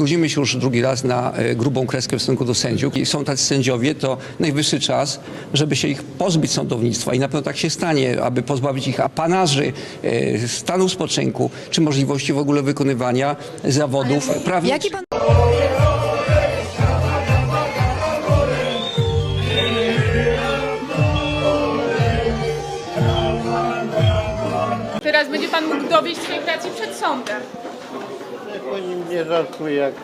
Godzimy się już drugi raz na e, grubą kreskę w stosunku do sędziów. I są tacy sędziowie, to najwyższy czas, żeby się ich pozbyć sądownictwa. I na pewno tak się stanie, aby pozbawić ich apanarzy, e, stanu spoczynku, czy możliwości w ogóle wykonywania zawodów prawniczych. Jaki pan Teraz będzie pan mógł dowieść swoich racji przed sądem. Niech pani nie żartuje, jak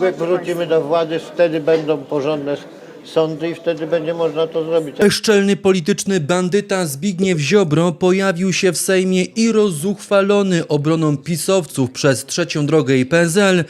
jak wrócimy do władzy, wtedy będą porządne sądy i wtedy będzie można to zrobić. Bezczelny polityczny bandyta Zbigniew Ziobro pojawił się w Sejmie i rozuchwalony obroną pisowców przez trzecią drogę i PSL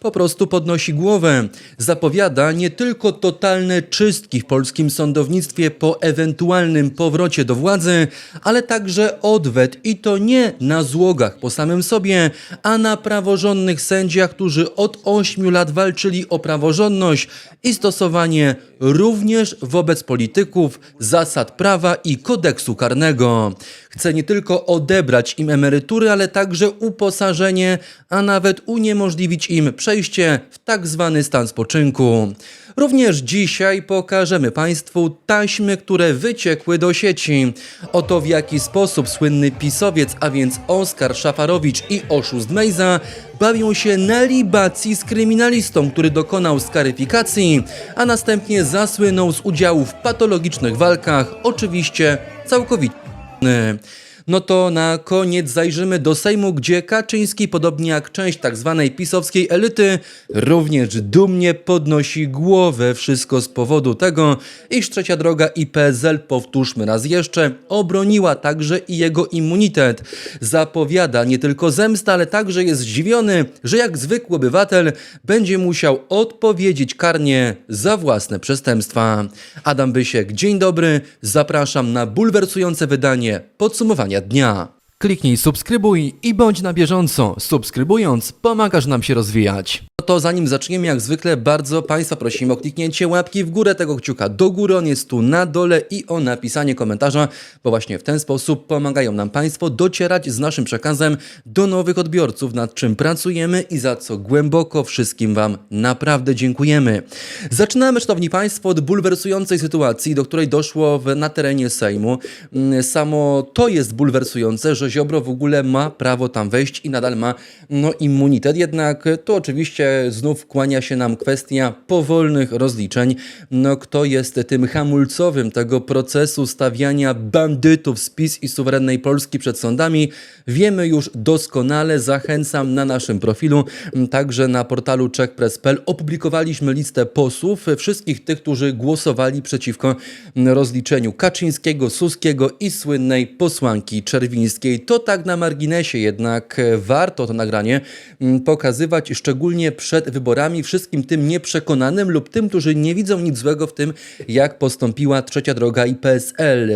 po prostu podnosi głowę. Zapowiada nie tylko totalne czystki w polskim sądownictwie po ewentualnym powrocie do władzy, ale także odwet i to nie na złogach po samym sobie, a na praworządnych sędziach, którzy od 8 lat walczyli o praworządność i stosowanie również wobec polityków zasad prawa i kodeksu karnego. Chce nie tylko odebrać im emerytury, ale także uposażenie, a nawet uniemożliwić im przejście w tak zwany stan spoczynku. Również dzisiaj pokażemy Państwu taśmy, które wyciekły do sieci. Oto w jaki sposób słynny pisowiec, a więc Oskar Szafarowicz i oszust Mejza bawią się na libacji z kryminalistą, który dokonał skaryfikacji, a następnie zasłynął z udziału w patologicznych walkach, oczywiście całkowicie. No to na koniec zajrzymy do Sejmu, gdzie Kaczyński, podobnie jak część tak zwanej pisowskiej elity, również dumnie podnosi głowę. Wszystko z powodu tego, iż Trzecia Droga i PSL, powtórzmy raz jeszcze, obroniła także i jego immunitet. Zapowiada nie tylko zemstę, ale także jest zdziwiony, że jak zwykły obywatel będzie musiał odpowiedzieć karnie za własne przestępstwa. Adam Bysiek, dzień dobry, zapraszam na bulwersujące wydanie podsumowania дня. Kliknij subskrybuj i bądź na bieżąco. Subskrybując pomagasz nam się rozwijać. No to zanim zaczniemy, jak zwykle bardzo Państwa prosimy o kliknięcie łapki w górę tego kciuka do góry, on jest tu na dole i o napisanie komentarza, bo właśnie w ten sposób pomagają nam Państwo docierać z naszym przekazem do nowych odbiorców, nad czym pracujemy i za co głęboko wszystkim Wam naprawdę dziękujemy. Zaczynamy, Szanowni Państwo, od bulwersującej sytuacji, do której doszło w, na terenie Sejmu. Mm, Samo to jest bulwersujące, że Ziobro w ogóle ma prawo tam wejść i nadal ma no, immunitet, jednak to oczywiście znów kłania się nam kwestia powolnych rozliczeń. No, kto jest tym hamulcowym tego procesu stawiania bandytów z PiS i suwerennej Polski przed sądami, wiemy już doskonale. Zachęcam na naszym profilu, także na portalu czechpress.pl opublikowaliśmy listę posłów, wszystkich tych, którzy głosowali przeciwko rozliczeniu Kaczyńskiego, Suskiego i słynnej posłanki Czerwińskiej. To tak na marginesie, jednak e, warto to nagranie m, pokazywać szczególnie przed wyborami wszystkim tym nieprzekonanym lub tym, którzy nie widzą nic złego w tym, jak postąpiła Trzecia Droga i PSL.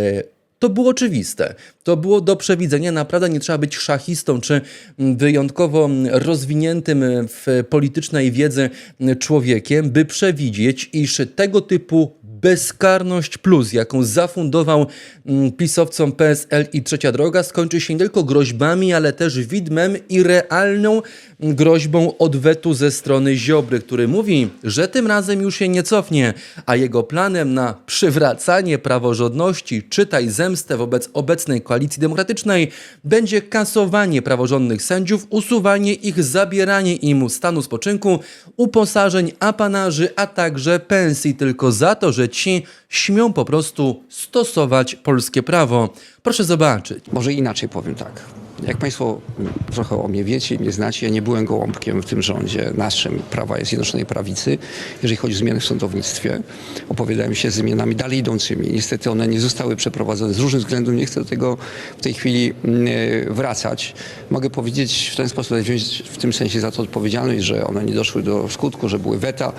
To było oczywiste. To było do przewidzenia. Naprawdę nie trzeba być szachistą czy mm, wyjątkowo mm, rozwiniętym mm, w politycznej wiedzy mm, człowiekiem, by przewidzieć, iż tego typu bezkarność plus, jaką zafundował mm, pisowcom PSL i Trzecia Droga, skończy się nie tylko groźbami, ale też widmem i realną mm, groźbą odwetu ze strony Ziobry, który mówi, że tym razem już się nie cofnie, a jego planem na przywracanie praworządności, czytaj zemstę wobec obecnej koalicji demokratycznej, będzie kasowanie praworządnych sędziów, usuwanie ich, zabieranie im stanu spoczynku, uposażeń, apanarzy, a także pensji. Tylko za to, że ci śmią po prostu stosować polskie prawo. Proszę zobaczyć. Może inaczej powiem tak. Jak Państwo mm, trochę o mnie wiecie mnie znacie, ja nie byłem gołąbkiem w tym rządzie naszym Prawa i Zjednoczonej Prawicy, jeżeli chodzi o zmiany w sądownictwie. Opowiadałem się z zmianami dalej idącymi. Niestety one nie zostały przeprowadzone z różnych względów. Nie chcę do tego w tej chwili mm, e, wracać. Mogę powiedzieć w ten sposób, wziąć w tym sensie za to odpowiedzialność, że one nie doszły do skutku, że były weta,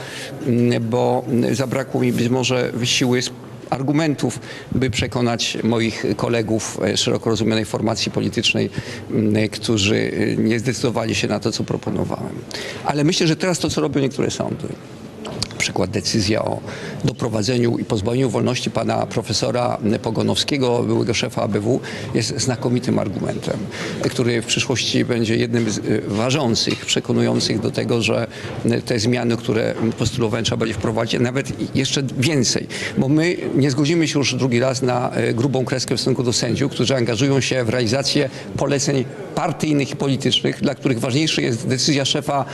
mm, bo zabrakło mi być może siły argumentów, by przekonać moich kolegów e, szeroko rozumianej formacji politycznej, m, którzy e, nie zdecydowali się na to, co proponowałem. Ale myślę, że teraz to, co robią niektóre sądy, przykład decyzja o doprowadzeniu i pozbawieniu wolności pana profesora Pogonowskiego, byłego szefa ABW, jest znakomitym argumentem, który w przyszłości będzie jednym z y, ważących, przekonujących do tego, że y, te zmiany, które postulowałem, trzeba będzie wprowadzić, nawet jeszcze więcej, bo my nie zgodzimy się już drugi raz na y, grubą kreskę w stosunku do sędziów, którzy angażują się w realizację poleceń partyjnych i politycznych, dla których ważniejsza jest decyzja szefa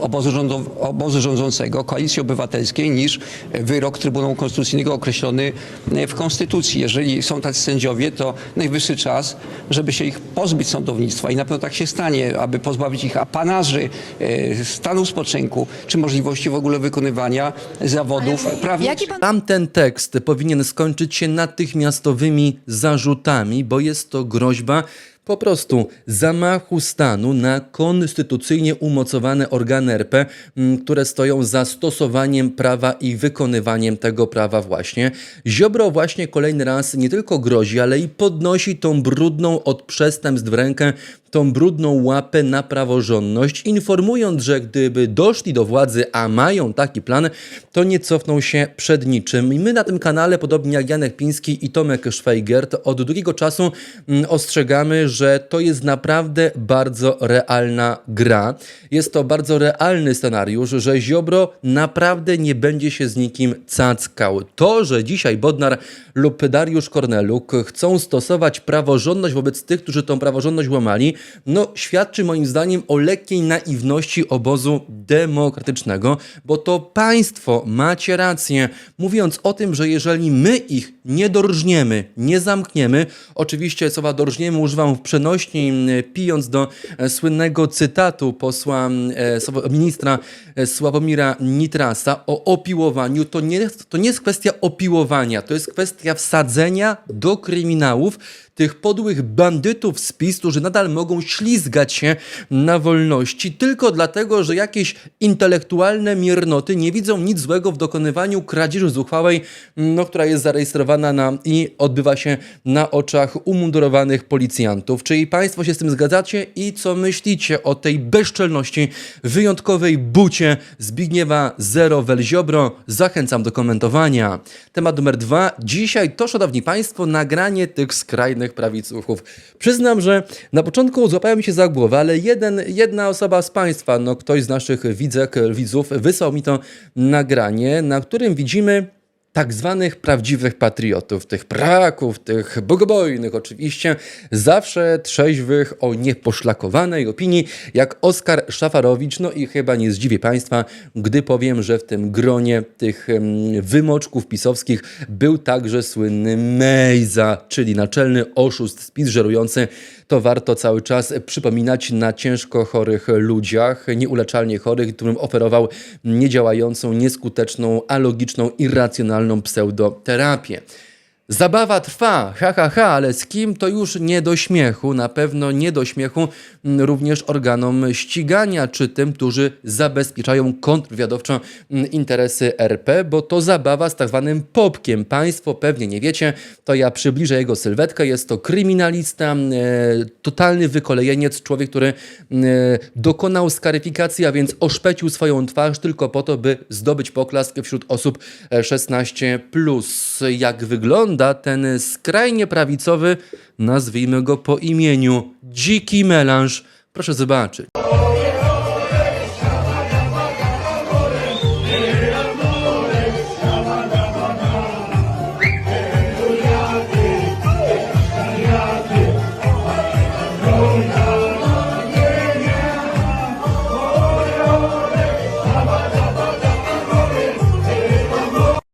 obozu, rządow, obozu rządzącego, obywatelskiej, niż wyrok Trybunału Konstytucyjnego określony e, w Konstytucji. Jeżeli są tacy sędziowie, to najwyższy czas, żeby się ich pozbyć sądownictwa i na pewno tak się stanie, aby pozbawić ich apanarzy, e, stanu spoczynku, czy możliwości w ogóle wykonywania zawodów prawniczych. Jaki pan Tamten tekst powinien skończyć się natychmiastowymi zarzutami, bo jest to groźba po prostu zamachu stanu na konstytucyjnie umocowane organy RP, m, które stoją za stosowaniem prawa i wykonywaniem tego prawa właśnie. Ziobro właśnie kolejny raz nie tylko grozi, ale i podnosi tą brudną od przestępstw rękę, tą brudną łapę na praworządność, informując, że gdyby doszli do władzy, a mają taki plan, to nie cofną się przed niczym. I my na tym kanale, podobnie jak Janek Piński i Tomek Szwajgert, od długiego czasu mm, ostrzegamy, że to jest naprawdę bardzo realna gra. Jest to bardzo realny scenariusz, że Ziobro naprawdę nie będzie się z nikim cackał. To, że dzisiaj Bodnar lub Dariusz Korneluk chcą stosować praworządność wobec tych, którzy tą praworządność łamali, no świadczy moim zdaniem o lekkiej naiwności obozu demokratycznego, bo to państwo macie rację, mówiąc o tym, że jeżeli my ich nie dorżniemy, nie zamkniemy, oczywiście słowa dorżniemy używam w przenośni, pijąc do e, słynnego cytatu posła e, ministra e, Sławomira Nitrasa o opiłowaniu, to nie, to nie jest kwestia opiłowania, to jest kwestia wsadzenia do kryminałów tych podłych bandytów z PiS, którzy nadal mogą ślizgać się na wolności tylko dlatego, że jakieś intelektualne miernoty nie widzą nic złego w dokonywaniu kradzieży zuchwałej, no, która jest zarejestrowana na, i odbywa się na oczach umundurowanych policjantów. Czyli Państwo się z tym zgadzacie i co myślicie o tej bezczelności, wyjątkowej bucie Zbigniewa Zero Welziobro? Zachęcam do komentowania. Temat numer dwa. Dzisiaj to, szanowni Państwo, nagranie tych skrajnych prawicuchów. Przyznam, że na początku złapałem się za głowę, ale jeden, jedna osoba z Państwa, no ktoś z naszych widzek, widzów, wysłał mi to nagranie, na którym widzimy tak zwanych prawdziwych patriotów, tych praków, tych bogobojnych oczywiście, zawsze trzeźwych o nieposzlakowanej opinii, jak Oskar Szafarowicz. No i chyba nie zdziwię Państwa, gdy powiem, że w tym gronie tych wymoczków pisowskich był także słynny Mejza, czyli naczelny oszust, spis żerujący. To warto cały czas przypominać na ciężko chorych ludziach, nieuleczalnie chorych, którym oferował niedziałającą, nieskuteczną, alogiczną, irracjonalną pseudoterapię. Zabawa trwa, ha, ha, ha, ale z kim to już nie do śmiechu, na pewno nie do śmiechu mm, również organom ścigania, czy tym, którzy zabezpieczają kontrwywiadowczo mm, interesy RP, bo to zabawa z tak zwanym popkiem. Państwo pewnie nie wiecie, to ja przybliżę jego sylwetkę. Jest to kryminalista, e, totalny wykolejeniec, człowiek, który e, dokonał skaryfikacji, a więc oszpecił swoją twarz tylko po to, by zdobyć poklask wśród osób e, 16+. Jak wygląda ten skrajnie prawicowy, nazwijmy go po imieniu, dziki melanż? Proszę zobaczyć.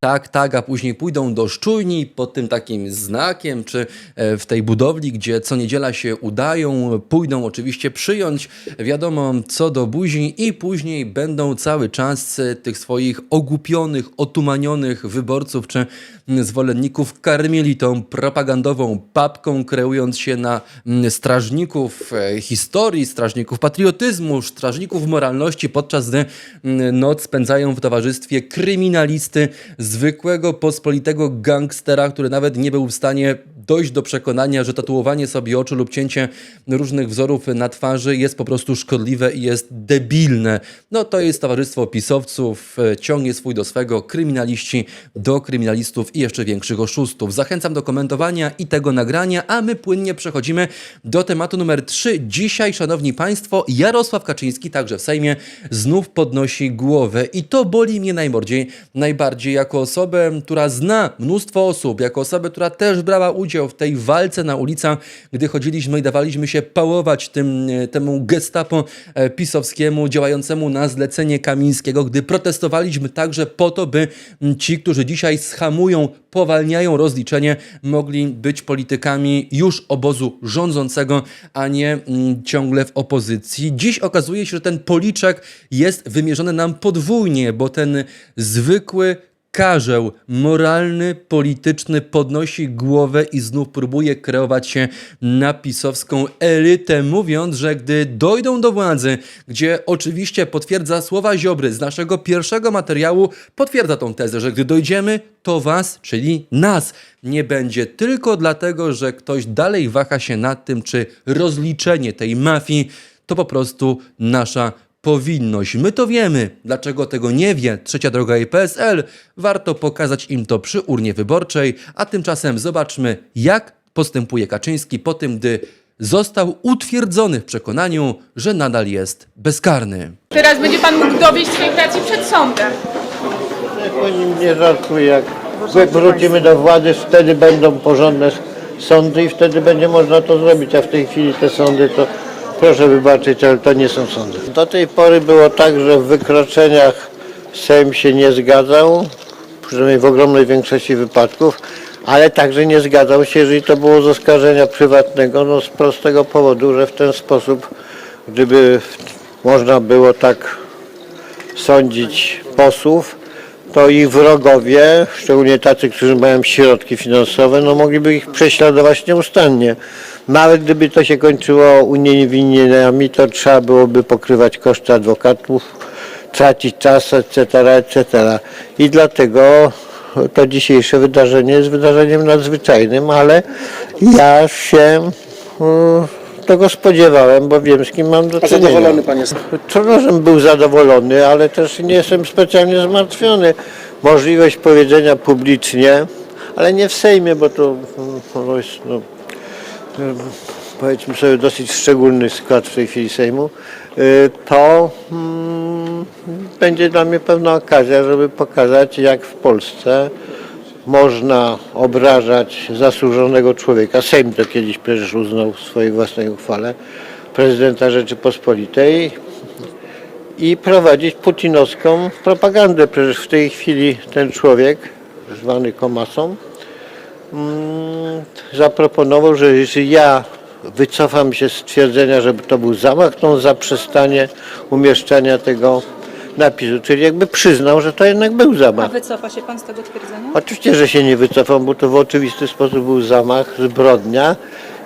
Tak, tak, a później pójdą do szczujni pod tym takim znakiem, czy e, w tej budowli, gdzie co niedziela się udają, pójdą oczywiście przyjąć wiadomo co do buzi i później będą cały czas e, tych swoich ogłupionych, otumanionych wyborców czy zwolenników karmili tą propagandową papką, kreując się na mm, strażników e, historii, strażników patriotyzmu, strażników moralności, podczas gdy mm, noc spędzają w towarzystwie kryminalisty, zwykłego, pospolitego gangstera, który nawet nie był w stanie dojść do przekonania, że tatuowanie sobie oczu lub cięcie różnych wzorów na twarzy jest po prostu szkodliwe i jest debilne. No to jest towarzystwo pisowców, e, ciągnie swój do swego, kryminaliści do kryminalistów i jeszcze większych oszustów. Zachęcam do komentowania i tego nagrania, a my płynnie przechodzimy do tematu numer 3. Dzisiaj, szanowni państwo, Jarosław Kaczyński także w Sejmie znów podnosi głowę i to boli mnie najbardziej, najbardziej jako osobę, która zna mnóstwo osób, jako osobę, która też brała udział w tej walce na ulicach, gdy chodziliśmy i dawaliśmy się pałować tym, e, temu gestapo e, pisowskiemu działającemu na zlecenie Kamińskiego, gdy protestowaliśmy także po to, by ci, którzy dzisiaj schamują, powalniają rozliczenie, mogli być politykami już obozu rządzącego, a nie ciągle w opozycji. Dziś okazuje się, że ten policzek jest wymierzony nam podwójnie, bo ten zwykły karzeł moralny, polityczny podnosi głowę i znów próbuje kreować się na pisowską elitę, mówiąc, że gdy dojdą do władzy, gdzie oczywiście potwierdza słowa Ziobry z naszego pierwszego materiału, potwierdza tą tezę, że gdy dojdziemy, to was, czyli nas, nie będzie tylko dlatego, że ktoś dalej waha się nad tym, czy rozliczenie tej mafii to po prostu nasza powinność. My to wiemy. Dlaczego tego nie wie Trzecia Droga i PSL? Warto pokazać im to przy urnie wyborczej, a tymczasem zobaczmy, jak postępuje Kaczyński po tym, gdy został utwierdzony w przekonaniu, że nadal jest bezkarny. Teraz będzie pan mógł dowieść swoich racji przed sądem. Niech pani nie żartuje, jak jak wrócimy do władzy, wtedy będą porządne sądy i wtedy będzie można to zrobić, a w tej chwili te sądy to proszę wybaczyć, ale to nie są sądy. Do tej pory było tak, że w wykroczeniach Sejm się nie zgadzał, przynajmniej w ogromnej większości wypadków, ale także nie zgadzał się, jeżeli to było z oskarżenia prywatnego, no z prostego powodu, że w ten sposób, gdyby można było tak sądzić posłów, to ich wrogowie, szczególnie tacy, którzy mają środki finansowe, no mogliby ich prześladować nieustannie. Nawet gdyby to się kończyło uniewinnieniami, to trzeba byłoby pokrywać koszty adwokatów, tracić czas, etc., etc. I dlatego to dzisiejsze wydarzenie jest wydarzeniem nadzwyczajnym, ale ja się y, tego spodziewałem, bo wiem z kim mam do czynienia. zadowolony pan jest? Trudno, żebym był zadowolony, ale też nie jestem specjalnie zmartwiony. Możliwość powiedzenia publicznie, ale nie w Sejmie, bo to, mm, jest, no, mm, powiedzmy sobie, dosyć szczególny skład w tej chwili Sejmu, y, to mm, będzie dla mnie pewna okazja, żeby pokazać, jak w Polsce można obrażać zasłużonego człowieka. Sejm to kiedyś przecież uznał w swojej własnej uchwale prezydenta Rzeczypospolitej i prowadzić putinowską propagandę. Przecież w tej chwili ten człowiek, zwany Komasą, zaproponował, że jeśli ja wycofam się z twierdzenia, że to był zamach, to on zaprzestanie umieszczania tego napisu. Czyli jakby przyznał, że to jednak był A zamach. wycofa się pan z tego twierdzenia? Oczywiście, że się nie wycofam, bo to w oczywisty sposób był zamach, zbrodnia.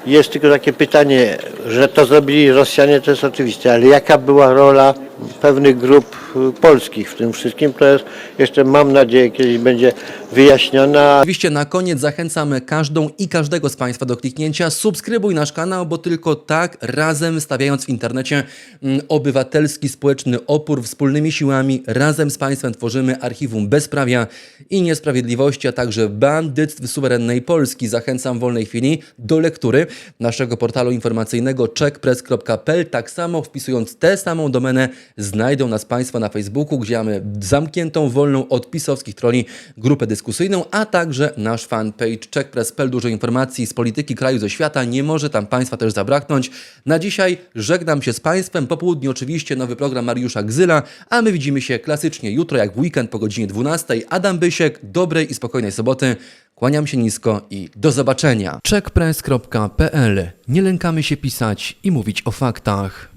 Jest tylko takie pytanie, że to zrobili Rosjanie, to jest oczywiste, ale jaka była rola pewnych grup y, polskich w tym wszystkim, to jest jeszcze mam nadzieję kiedyś będzie wyjaśniona. Oczywiście na koniec zachęcamy każdą i każdego z Państwa do kliknięcia subskrybuj nasz kanał, bo tylko tak razem stawiając w internecie mm, obywatelski, społeczny opór wspólnymi siłami, razem z Państwem tworzymy archiwum bezprawia i niesprawiedliwości, a także bandyctw suwerennej Polski. Zachęcam w wolnej chwili do lektury naszego portalu informacyjnego checkpress.pl. Tak samo wpisując tę samą domenę znajdą nas Państwo na Facebooku, gdzie mamy zamkniętą, wolną od pisowskich troli grupę dyskusyjną, a także nasz fanpage checkpress.pl. Dużo informacji z polityki kraju, ze świata. Nie może tam Państwa też zabraknąć. Na dzisiaj żegnam się z Państwem. Po południu oczywiście nowy program Mariusza Gzyla, a my widzimy się klasycznie jutro, jak w weekend po godzinie 12. Adam Bysiek, dobrej i spokojnej soboty. Kłaniam się nisko i do zobaczenia. checkpress.pl Nie lękamy się pisać i mówić o faktach.